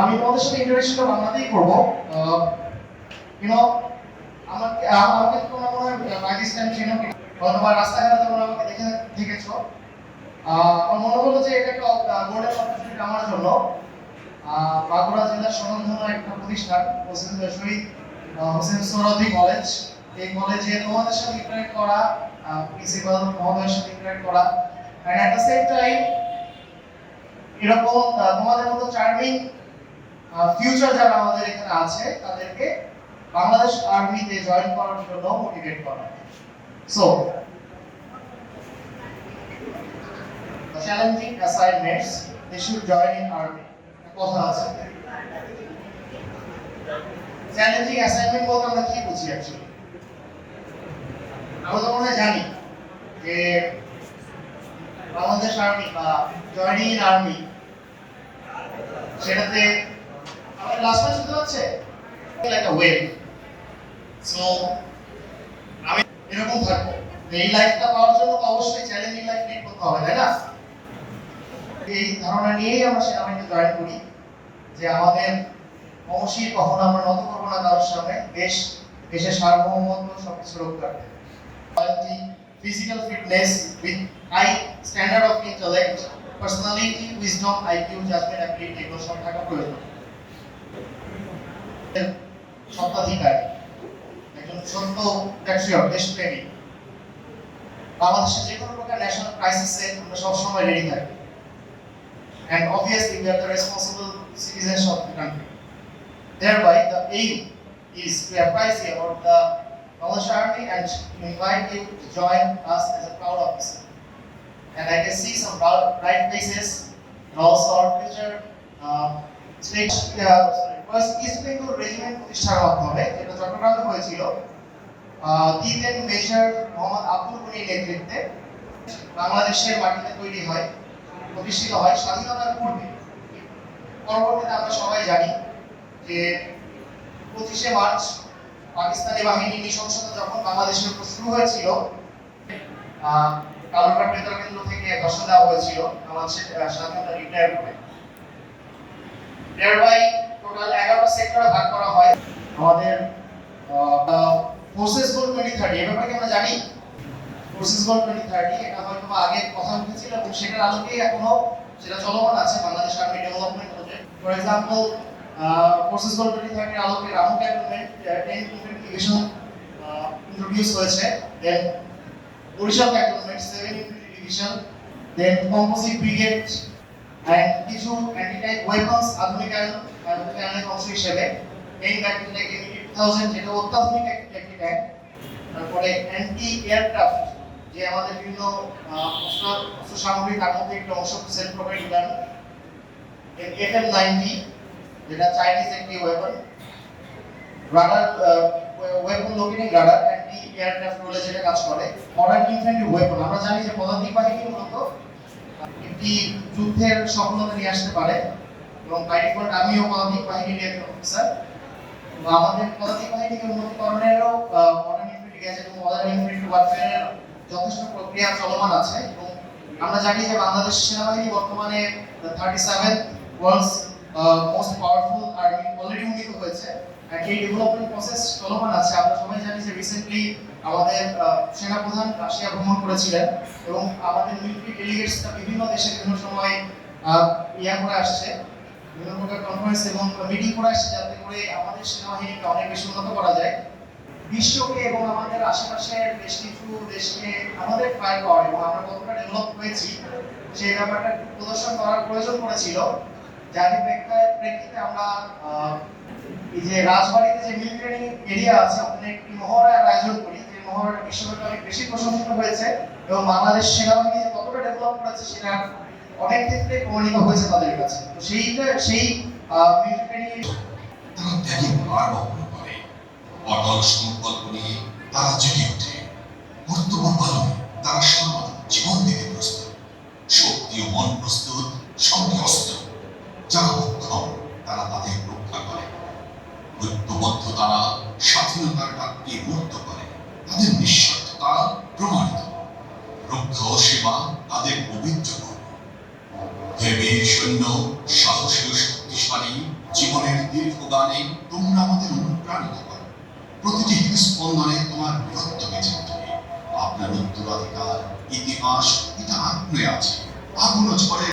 আমি তোমাদের সাথে ইন্টারেকশনটা বাংলাতেই করব। ইউনো আমাকে আমাকে তোমরা মনে হয় বাই দিস টাইম চিনো রাস্তাঘাটে তোমরা আমাকে দেখে দেখেছ। আমার মনে হলো যে এটা একটা গোল্ডেন অপরচুনিটি আমার জন্য। বাঁকুড়া জেলার স্বনামধন্য একটা প্রতিষ্ঠান, হোসেন শহীদ হোসেন সোহরাওয়ার্দী কলেজ এই কলেজে তোমাদের সাথে ইন্টারেক্ট করা প্রিন্সিপাল মহোদয়ের সাথে ইন্টারেক্ট করা। And at the same time এরকম তোমাদের মতো চার্মিং ফিউচার যারা আমাদের এখানে আছে, তাদেরকে বাংলাদেশ আর্মিতে জয়েন করার জন্য মোটিভেট করা so challenging assignments they should join in army কথা আছে। চ্যালেঞ্জিং অ্যাসাইনমেন্ট বলতে আমরা কি বুঝি অ্যাকচুয়ালি আমরা তো মনে জানি যে বাংলাদেশ আর্মি বা জয়নিং আর্মি সেটাতে আমাদের লাস্ট ম্যাচ শুনতে পাচ্ছে? আ ওয়েভ সো আমি এরকম থাকব। এই লাইফটা পাওয়ার জন্য অবশ্যই চ্যালেঞ্জিং লাইফ লিড করতে হবে তাই না? এই ধারণা নিয়েই আমরা সেনাবাহিনীতে জয়েন করি যে আমাদের অবশ্যই কখনো আমরা নত করব না কারোর সামনে। দেশ দেশের সার্বভৌমত্ব সবকিছু রক্ষা করতে quality, physical fitness with high standard of personality, wisdom, IQ, judgment, ability এগুলো সব থাকা প্রয়োজন সত্ত্বাধিকারী একজন সত্য ট্যাক্সিয়র দেশপ্রেমী বাংলাদেশে যে কোনো প্রকার ন্যাশনাল ক্রাইসিসে আমরা সবসময় রেডি থাকি and obviously we are the responsible citizens of the country. Thereby, the aim is to apprise you about the Bangladesh Army and to invite you to join us as a proud officer. And I can see some bright faces and also our future first East Bengal Regiment প্রতিষ্ঠার মাধ্যমে যেটা চট্টগ্রামে হয়েছিল। দিতেন major Mohammad Abdul গনির নেতৃত্বে বাংলাদেশের মাটিতে তৈরি হয়, প্রতিষ্ঠিত হয় স্বাধীনতার পূর্বে। পরবর্তীতে আমরা সবাই জানি যে পঁচিশে মার্চ পাকিস্তানি বাহিনী নৃশংসতা যখন বাংলাদেশের উপর শুরু হয়েছিল আহ, কালুরঘাট কেন্দ্র থেকে ধসা দেওয়া হয়েছিল। আহ, স্বাধীনতা রিটায়ার করে। thereby টোটাল এগারোটা সেক্টরে ভাগ করা হয়। আমাদের ফোর্সেস গোল টোয়েন্টি থার্টি এ ব্যাপারে আমরা জানি? ফোর্সেস গোল টোয়েন্টি থার্টি এটা হয়তো আগে কথা উঠেছিল এবং সেটার আলোকেই এখনও সেটা চলমান আছে Bangladesh army development project for example forces goal twenty থার্টির আলোকে রামু ক্যান্টনমেন্ট টেন ইন্ট্রোডিউস হয়েছে। Then Barishal cantonment seven infantry division then composite brigade and কিছু টাইপ ওয়েপন্স আধুনিকায়ন আধুনিকায়নের অংশ হিসেবে। মেইন ব্যাটারি ট্যাঙ্ক থাউজেন্ড যেটা অত্যাধুনিক একটি ট্যাঙ্ক তারপরে অ্যান্টি এয়ারক্রাফট যে আমাদের বিভিন্ন অস্ত্র অস্ত্র সামগ্রী, তার মধ্যে একটি অংশ self provide gun FM ninety যেটা চাইনিজ একটি weapon radar weapon locating radar aircraft রোলে যেটা কাজ করে? মডার্ন ইনফ্যান্ট্রি ওয়েপন আমরা জানি যে পদাতিক বাহিনী মূলত একটি যুদ্ধের সফলতা নিয়ে আসতে পারে। এবং বাই ডিফল্ট আমিও পদাতিক বাহিনীর একজন অফিসার আমাদের পদাতিক বাহিনীকে উন্নতিকরণেরও মডার্ন ইনফ্যান্ট্রি গ্যাজেট এবং মডার্ন ইনফ্যান্ট্রি ওয়ারফেয়ারের যথেষ্ট প্রক্রিয়া চলমান আছে। এবং আমরা জানি যে বাংলাদেশ সেনাবাহিনী বর্তমানে thirty seven world's most powerful army already উন্নীত হয়েছে। এই ডেভেলপমেন্ট প্রসেস চলমান আছে। আমরা সবাই জানি যে রিসেন্টলি আমাদের সেনাপ্রধান রাশিয়া ভ্রমণ করেছিলেন এবং আমাদের মিলিটারি ডেলিগেটসরা বিভিন্ন দেশে বিভিন্ন সময় ইয়া করে আসছে, বিভিন্ন প্রকার কনফারেন্স এবং মিটিং করে আসছে যাতে করে আমাদের সেনাবাহিনীকে অনেক বেশি উন্নত করা যায়। বিশ্বকে এবং আমাদের আশেপাশের বেশ কিছু দেশকে আমাদের পাওয়ার এবং আমরা কতটা ডেভেলপ হয়েছি সেই ব্যাপারটা প্রদর্শন করার প্রয়োজন পড়েছিল। যার প্রেক্ষিতে আমরা এই যে রাজবাড়িতে যে মিলিটারি এরিয়া আছে ওখানে একটি মহড়ার আয়োজন করি যে মহড়াটা অনেক বেশি প্রশংসিত হয়েছে এবং বাংলাদেশ সেনাবাহিনী কতটা ডেভেলপ করেছে সেটা অনেক ক্ষেত্রে প্রমাণিত হয়েছে তাদের কাছে। তো সেইটা সেই মিলিটারি ভার বহন করে অটল সংকল্প নিয়ে তারা জেগে ওঠে। কর্তব্য পালনে তারা সর্বদা জীবন দিতে সৈন্য সাহসী ও শক্তিশালী, জীবনের দীর্ঘ গানে তোমরা আমাদের অনুপ্রাণিত করো। প্রতিটি হৃদস্পন্দনে তোমার বীরত্ব বেঁচে আপনার উত্তরাধিকার, ইতিহাস, এটা আগ্নে আছে। আগুন ঝড়ে